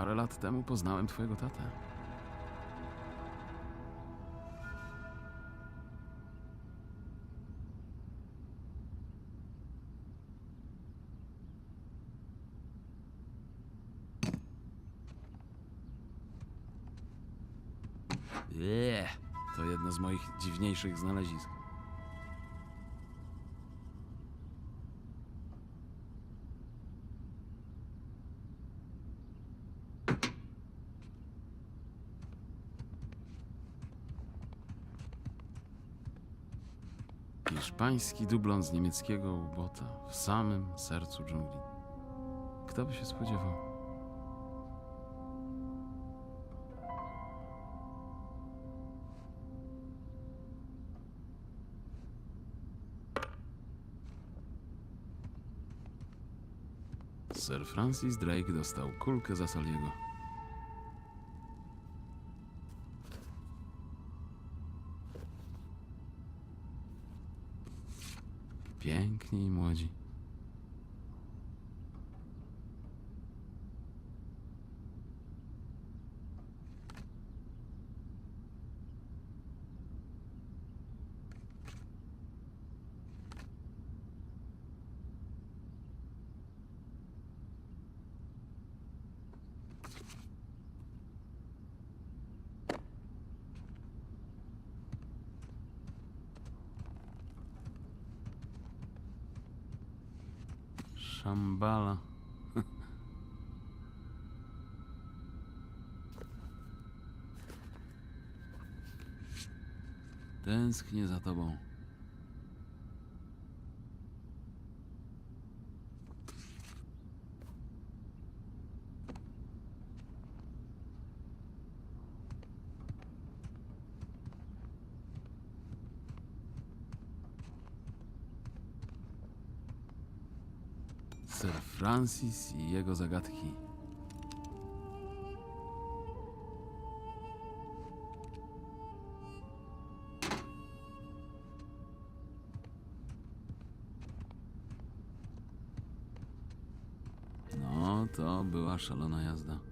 Parę lat temu poznałem twojego tatę. Eee, to jedno z moich dziwniejszych znalezisk. Hiszpański dublon z niemieckiego ubota w samym sercu dżungli. Kto by się spodziewał? Sir Francis Drake dostał kulkę za Saliego. Szambala. Tęsknię za tobą. Sir Francis i jego zagadki. No, to była szalona jazda.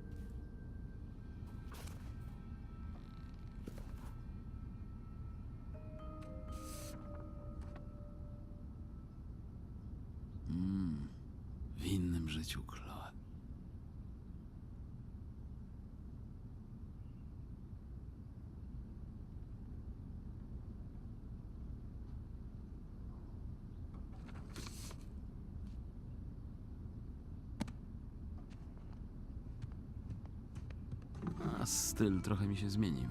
A styl trochę mi się zmienił.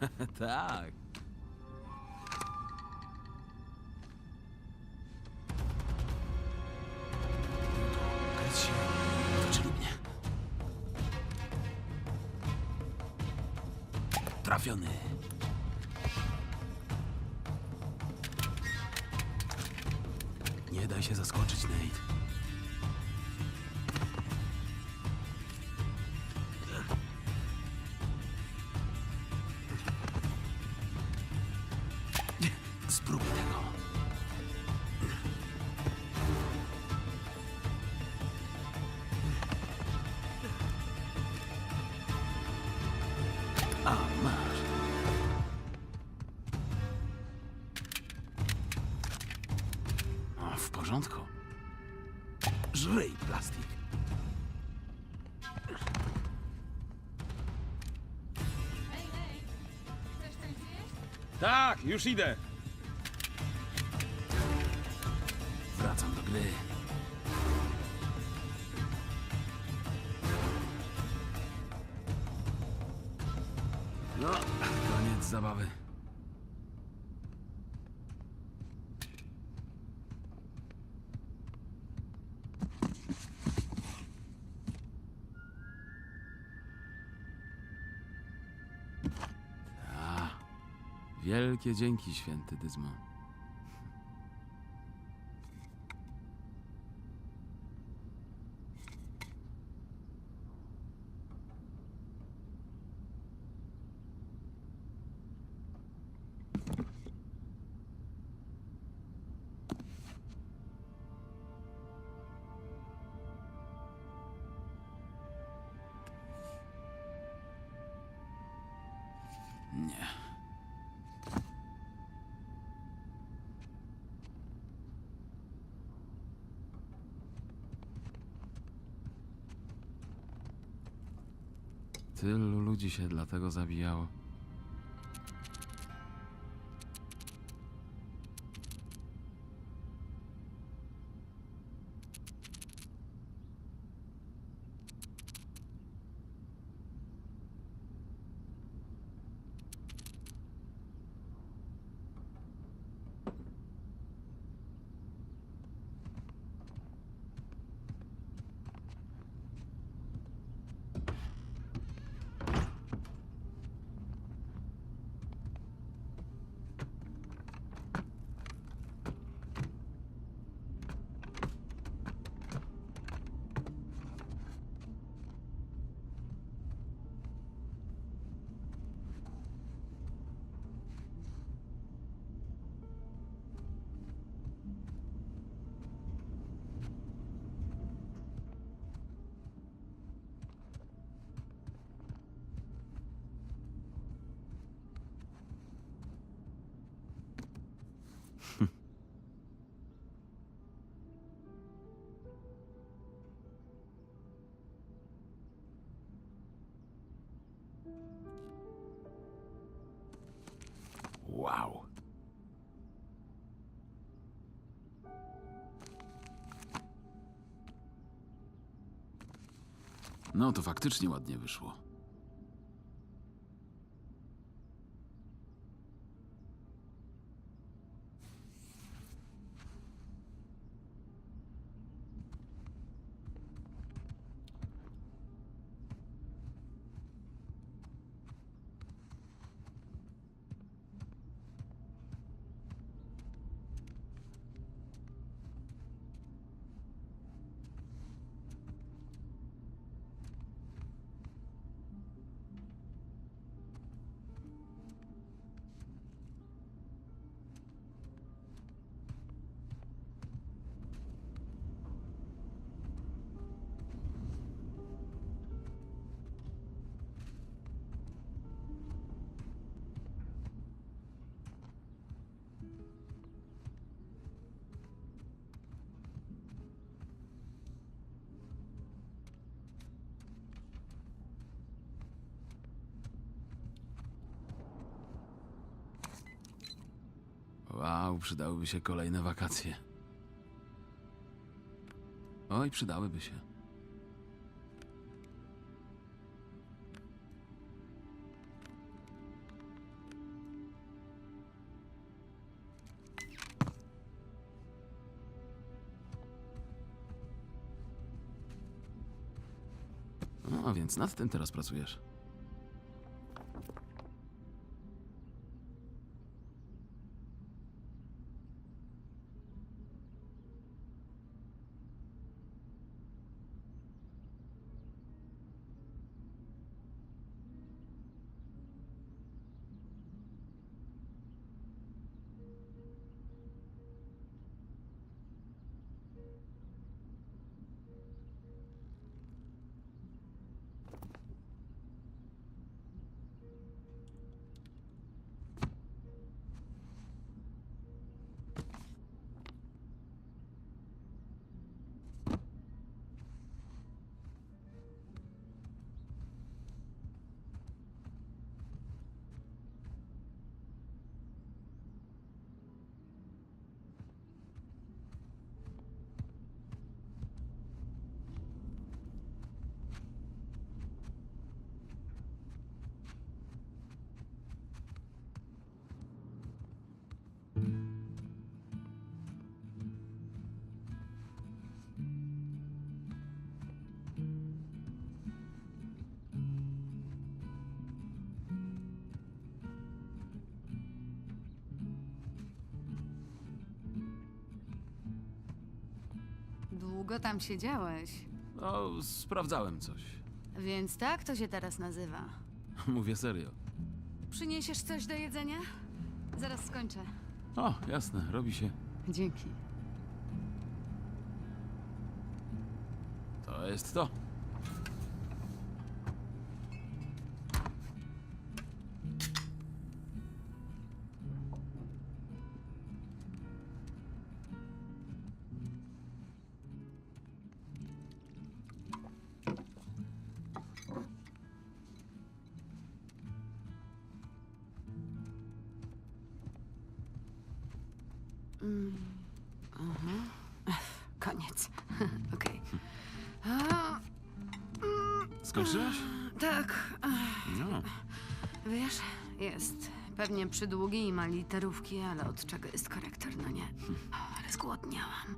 tak. Tak, już idę. Wracam do gry. No, koniec zabawy. Wielkie dzięki, święty Dyzmo. Tylu ludzi się dlatego zabijało. No to faktycznie ładnie wyszło. Przydałyby się kolejne wakacje. Oj, przydałyby się. No, a więc nad tym teraz pracujesz. Długo tam siedziałeś, No, sprawdzałem coś. więc tak to się teraz nazywa. Mówię serio. Przyniesiesz coś do jedzenia? Zaraz skończę. O, jasne, robi się. Dzięki. To jest to. Pewnie przydługi i ma literówki, ale od czego jest korektor, no nie. Ale zgłodniałam.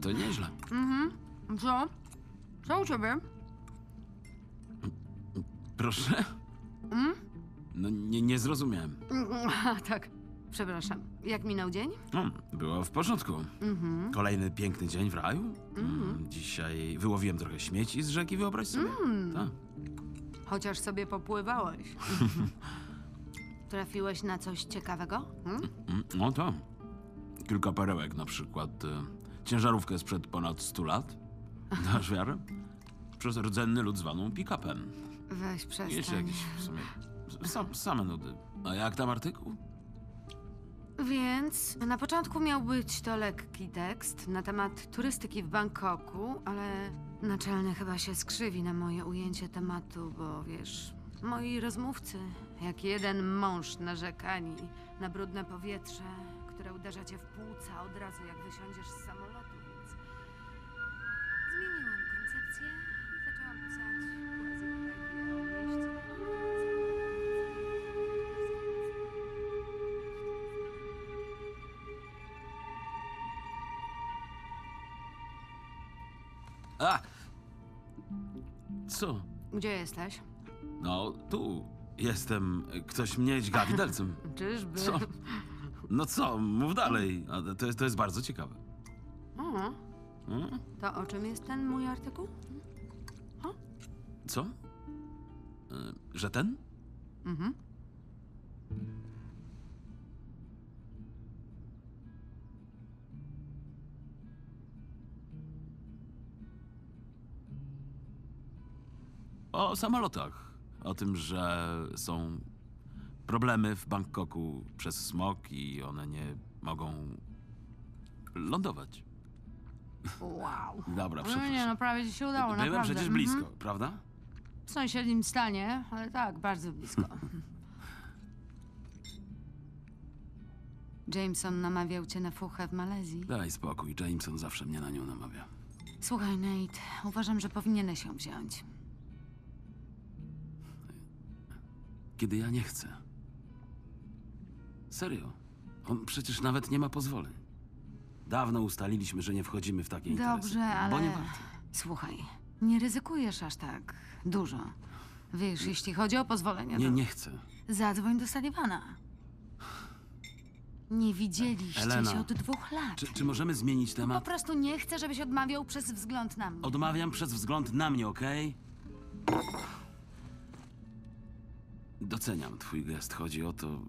To nieźle. Mhm. Co? Co u ciebie? Proszę? Mm? No nie, nie zrozumiałem. A, tak. Przepraszam. Jak minął dzień? No, było w porządku. Mhm. Kolejny piękny dzień w raju. Mm, Dzisiaj wyłowiłem trochę śmieci z rzeki, wyobraź sobie. Tak. Chociaż sobie popływałeś. Trafiłeś na coś ciekawego? Hmm? Mm, No to. Kilka perełek na przykład. e, Ciężarówkę sprzed ponad 100 lat. Dasz wiarę? Przez rdzenny lud zwaną pick-upem. Weź przestań. Jeszcze jakieś w sumie sam, same nudy. A jak tam artykuł? Więc na początku miał być to lekki tekst na temat turystyki w Bangkoku, ale naczelny chyba się skrzywi na moje ujęcie tematu, bo wiesz, moi rozmówcy, jak jeden mąż narzekani na brudne powietrze, które uderza cię w płuca od razu jak wysiądziesz z samolotu, więc zmieniłam koncepcję i zaczęłam pisać o mieście. A! Co? Gdzie jesteś? No, tu. Jestem. Ktoś mnie dźga widelcem. Czyżby? Co? No co, mów dalej. A To jest, to jest bardzo ciekawe. O, Mm? to o czym jest ten mój artykuł? Co? Y, Że ten? Mhm. O samolotach. O tym, że są problemy w Bangkoku przez smog i one nie mogą lądować. Wow. Dobra, No nie, no prawie ci się udało, Byłem naprawdę. przecież Mhm. blisko, prawda? W sąsiednim stanie, ale tak, bardzo blisko. Jameson namawiał cię na fuchę w Malezji. Daj spokój, Jameson zawsze mnie na nią namawia. Słuchaj, Nate, uważam, że powinieneś ją wziąć. Kiedy ja nie chcę. Serio. On przecież nawet nie ma pozwoleń. Dawno ustaliliśmy, że nie wchodzimy w takie interesy. Dobrze, ale... Bo nie warto. Słuchaj, nie ryzykujesz aż tak dużo. Wiesz, jeśli chodzi o pozwolenia, Nie, to nie chcę. zadzwoń do Sullivana. Nie widzieliście Elena. się od dwóch lat. Czy, czy możemy zmienić Po temat? prostu nie chcę, żebyś odmawiał przez wzgląd na mnie. Odmawiam przez wzgląd na mnie, okej? Doceniam twój gest. Chodzi o to...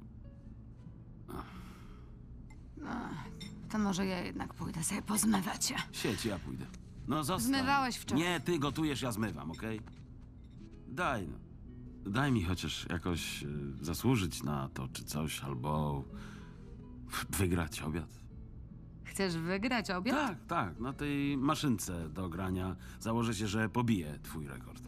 To może ja jednak pójdę sobie pozmywać się. Sieć, ja pójdę. No zostań. Zmywałeś wczoraj. Nie, ty gotujesz, ja zmywam, okej? Daj, no. Daj mi chociaż jakoś y, zasłużyć na to, czy coś, albo wygrać obiad. Chcesz wygrać obiad? Tak, tak, na tej maszynce do grania założę się, że pobiję twój rekord.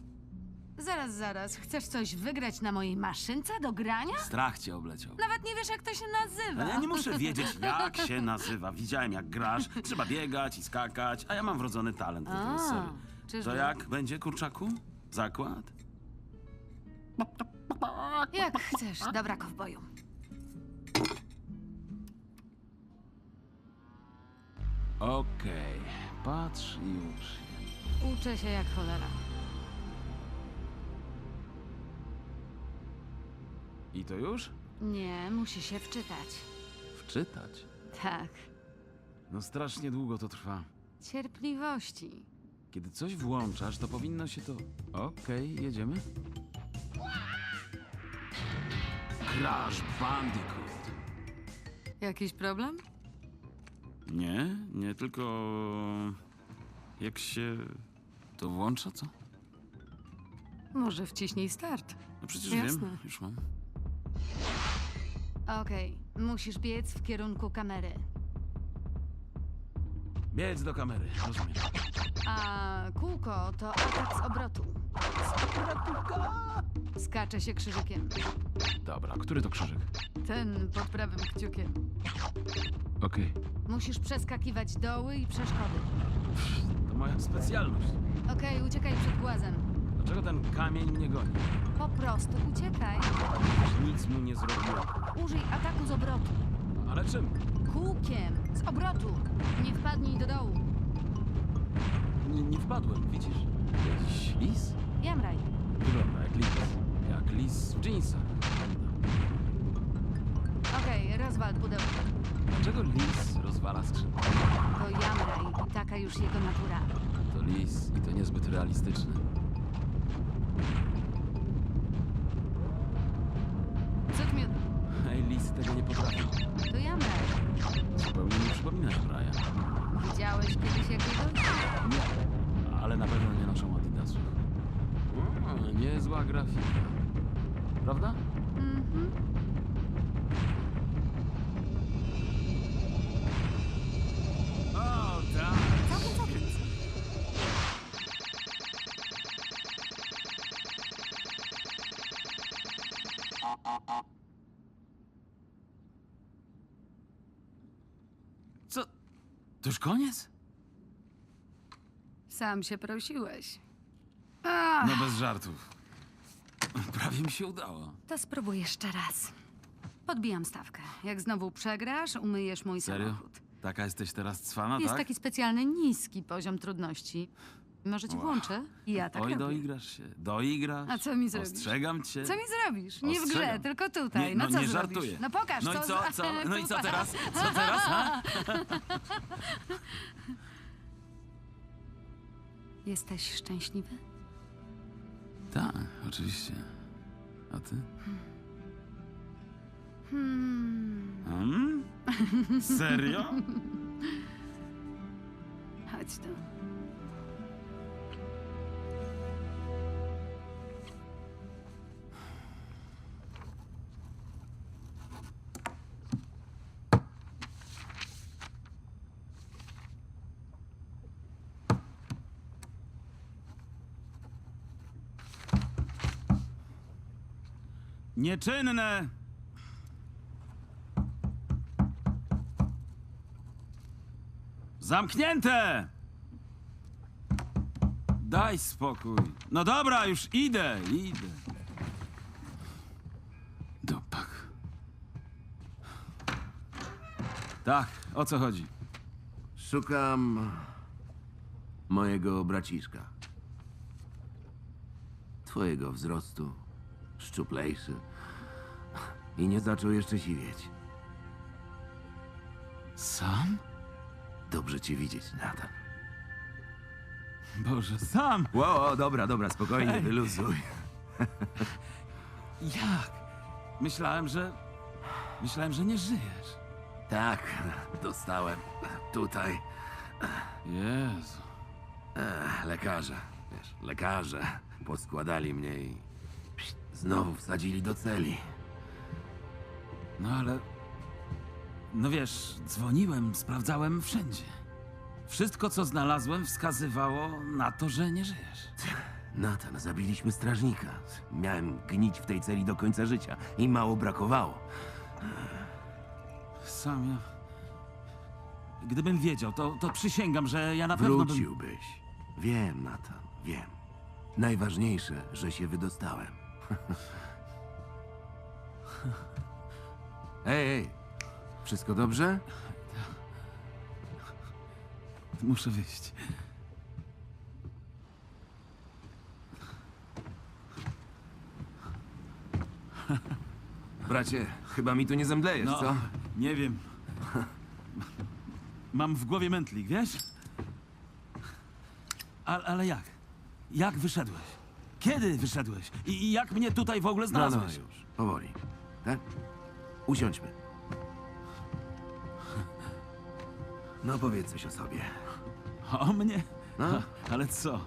Zaraz, zaraz. Chcesz coś wygrać na mojej maszynce do grania? Strach cię obleciał. Nawet nie wiesz, jak to się nazywa. Ale ja nie muszę wiedzieć, jak się nazywa. Widziałem, jak grasz. Trzeba biegać i skakać, a ja mam wrodzony talent do tego, A, sorry. czyżby? To jak będzie, kurczaku? Zakład? Jak chcesz. Dobra, kowboju. Okej, patrz i już. Uczę się jak cholera. I to już? Nie, musi się wczytać. Wczytać. Tak. No strasznie długo to trwa. Cierpliwości. Kiedy coś włączasz, to powinno się to... Okej, jedziemy? Crash Bandicoot. Jakiś problem? Nie, nie tylko... Jak się to włącza, co? Może wciśnij start. No przecież Jasne. wiem, już mam. Okej, musisz biec w kierunku kamery. Biec do kamery, rozumiem. A kółko to atak z obrotu. Skacze się krzyżykiem. Dobra, który to krzyżyk? Ten pod prawym kciukiem. Okej, Musisz przeskakiwać doły i przeszkody. to moja specjalność. Okej, uciekaj przed głazem. Dlaczego ten kamień mnie goni? Po prostu uciekaj. Nic mu nie zrobiłem. Użyj ataku z obrotu. Ale czym? Kółkiem, z obrotu. Nie wpadnij do dołu. Nie, nie wpadłem, widzisz? Jakiś lis? Jamraj. Wygląda jak lis. Jak lis w jeansach. Okej, rozwal pudełko. Dlaczego lis rozwala skrzydła? To jamraj i taka już jego natura. To lis i to niezbyt realistyczne. Tego nie potrafią. To jamraj. Zupełnie nie przypominasz Brian. Widziałeś kiedyś jakiegoś? Nie, ale na pewno nie noszą adidasów. O, niezła grafika. Prawda? Mhm. To już koniec? Sam się prosiłeś. No bez żartów. Prawie mi się udało. to spróbuj jeszcze raz. Podbijam stawkę. Jak znowu przegrasz, umyjesz mój Serio? samochód. Taka jesteś teraz cwana, Jest tak? taki specjalny niski poziom trudności. Może ci włączę? I ja tak Oj, robię. doigrasz się. Doigrasz. A co mi zrobisz? Ostrzegam cię. Co mi zrobisz? Nie w grze, Ostrzegam. tylko tutaj. Nie, no, no co nie zrobisz? żartuję. No pokaż, No i co co, za-? No i co teraz? Co teraz, ha? Jesteś szczęśliwy? Tak, oczywiście. A ty? Hmm. Hmm? Serio? Chodź tu. Nieczynne! Zamknięte! Daj spokój. No dobra, już idę, idę. Dopak. Tak, o co chodzi? Szukam mojego braciszka. Twojego wzrostu, szczuplejszy. I nie zaczął jeszcze siwieć. Sam? Dobrze cię widzieć, Nathan. Boże, sam! Ło, o, dobra, dobra, spokojnie, Ej. wyluzuj. Jak? Myślałem, że... Myślałem, że nie żyjesz. Tak, dostałem. Tutaj. Jezu. Ech, lekarze, wiesz, lekarze poskładali mnie i znowu wsadzili do celi. No ale. No wiesz, dzwoniłem, sprawdzałem wszędzie. Wszystko, co znalazłem, wskazywało na to, że nie żyjesz. Nathan, zabiliśmy strażnika. Miałem gnić w tej celi do końca życia i mało brakowało. Sam ja. Gdybym wiedział, to, to przysięgam, że ja na pewno bym. Wróciłbyś. Wiem, Nathan, wiem. Najważniejsze, że się wydostałem. Ej, ej. Wszystko dobrze? Muszę wyjść. Bracie, chyba mi tu nie zemdlejesz, No, co? nie wiem. Mam w głowie mętlik, wiesz? Ale, ale jak? Jak wyszedłeś? Kiedy wyszedłeś? I, I jak mnie tutaj w ogóle No, no, znalazłeś? już. Powoli. Tak? Usiądźmy. No powiedz coś o sobie. O mnie? No. Ha, ale co?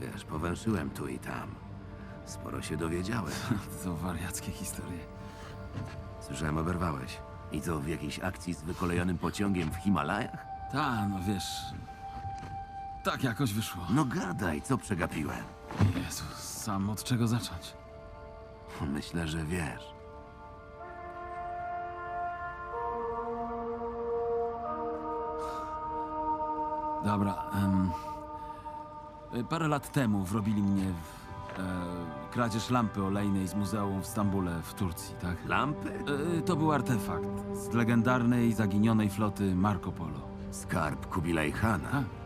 Wiesz, powęszyłem tu i tam. Sporo się dowiedziałem. To wariackie historie. Słyszałem, oberwałeś. I to w jakiejś akcji z wykolejonym pociągiem w Himalajach? Ta, no wiesz. Tak jakoś wyszło. No gadaj, co przegapiłem. Jezus, sam od czego zacząć? Myślę, że wiesz. Dobra, em, parę lat temu wrobili mnie w e, kradzież lampy olejnej z muzeum w Stambule w Turcji, tak? Lampy? E, to był artefakt z legendarnej zaginionej floty Marco Polo. Skarb Kubilaj Hana. Tak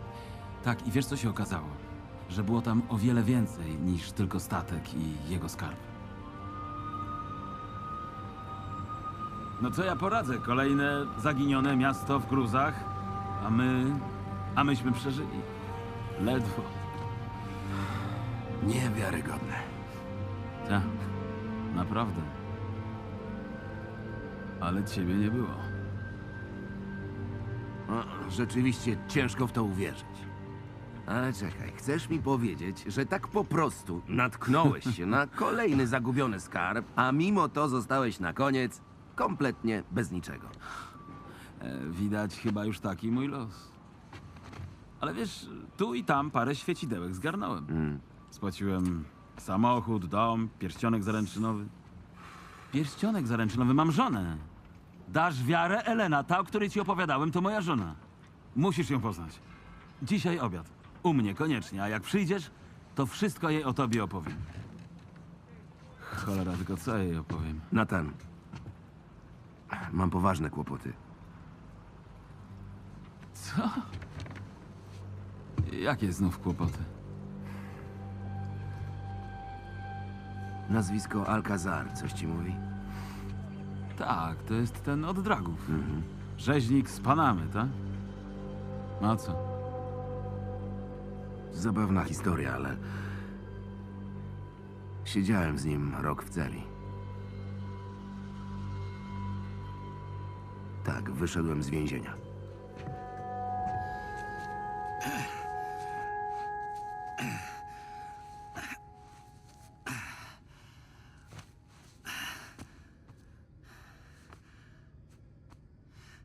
tak, i wiesz co się okazało? Że było tam o wiele więcej niż tylko statek i jego skarb. No co ja poradzę? Kolejne zaginione miasto w gruzach, a my... a myśmy przeżyli. Ledwo. Niewiarygodne. Tak, naprawdę. Ale ciebie nie było. No, rzeczywiście ciężko w to uwierzyć. Ale czekaj, chcesz mi powiedzieć, że tak po prostu natknąłeś się na kolejny zagubiony skarb, a mimo to zostałeś na koniec kompletnie bez niczego. E, widać chyba już taki mój los. Ale wiesz, tu i tam parę świecidełek zgarnąłem. Mm. Spłaciłem samochód, dom, pierścionek zaręczynowy. Pierścionek zaręczynowy, mam żonę. Dasz wiarę, Elena, ta, o której ci opowiadałem, to moja żona. Musisz ją poznać. Dzisiaj obiad. U mnie, koniecznie. A jak przyjdziesz, to wszystko jej o tobie opowiem. Cholera, tylko co jej opowiem? Natan, mam poważne kłopoty. Co? Jakie znów kłopoty? Nazwisko Alcazar, coś ci mówi? Tak, to jest ten od dragów. Rzeźnik z Panamy, tak? No co? Zabawna historia, ale... Siedziałem z nim rok w celi. Tak, wyszedłem z więzienia.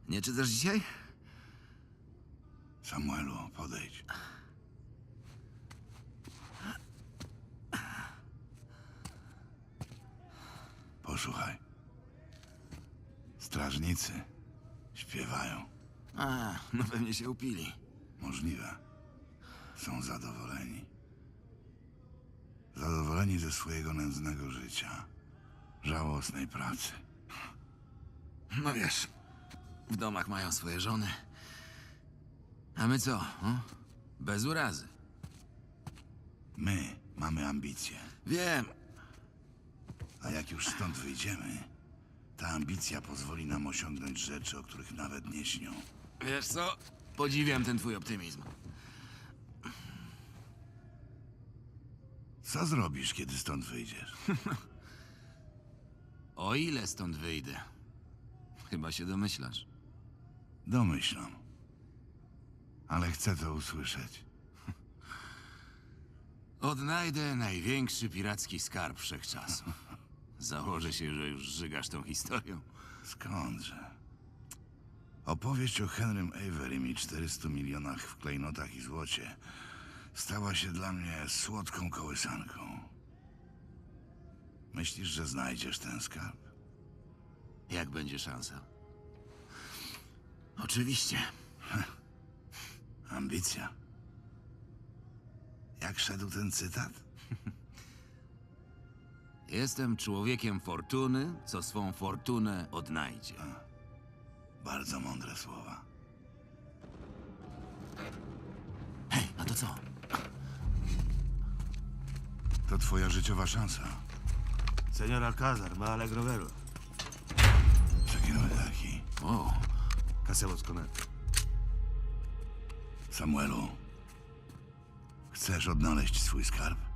Nie czytasz dzisiaj? Samuelu, podejdź. Strażnicy śpiewają. A, no pewnie się upili. Możliwe. Są zadowoleni. Zadowoleni ze swojego nędznego życia. Żałosnej pracy. No wiesz, w domach mają swoje żony. A my co? O? Bez urazy. My mamy ambicje. Wiem, A jak już stąd wyjdziemy, ta ambicja pozwoli nam osiągnąć rzeczy, o których nawet nie śnią. wiesz co? Podziwiam ten twój optymizm. Co zrobisz, kiedy stąd wyjdziesz? O ile stąd wyjdę? Chyba się domyślasz. Domyślam. Ale chcę to usłyszeć. Odnajdę największy piracki skarb wszechczasów. Założę się, że już żygasz tą historią. Skądże? Opowieść o Henrym Averym i 400 milionach w klejnotach i złocie stała się dla mnie słodką kołysanką. Myślisz, że znajdziesz ten skarb? Jak będzie szansa? Oczywiście. Ambicja. Jak szedł ten cytat? Jestem człowiekiem fortuny, co swą fortunę odnajdzie. Bardzo mądre słowa. Hej, a to co? To twoja życiowa szansa. Señor Alcázar, me alegro verlo. Przekinuj taki. O, ¿Qué hacemos con él? Samuelu, chcesz odnaleźć swój skarb?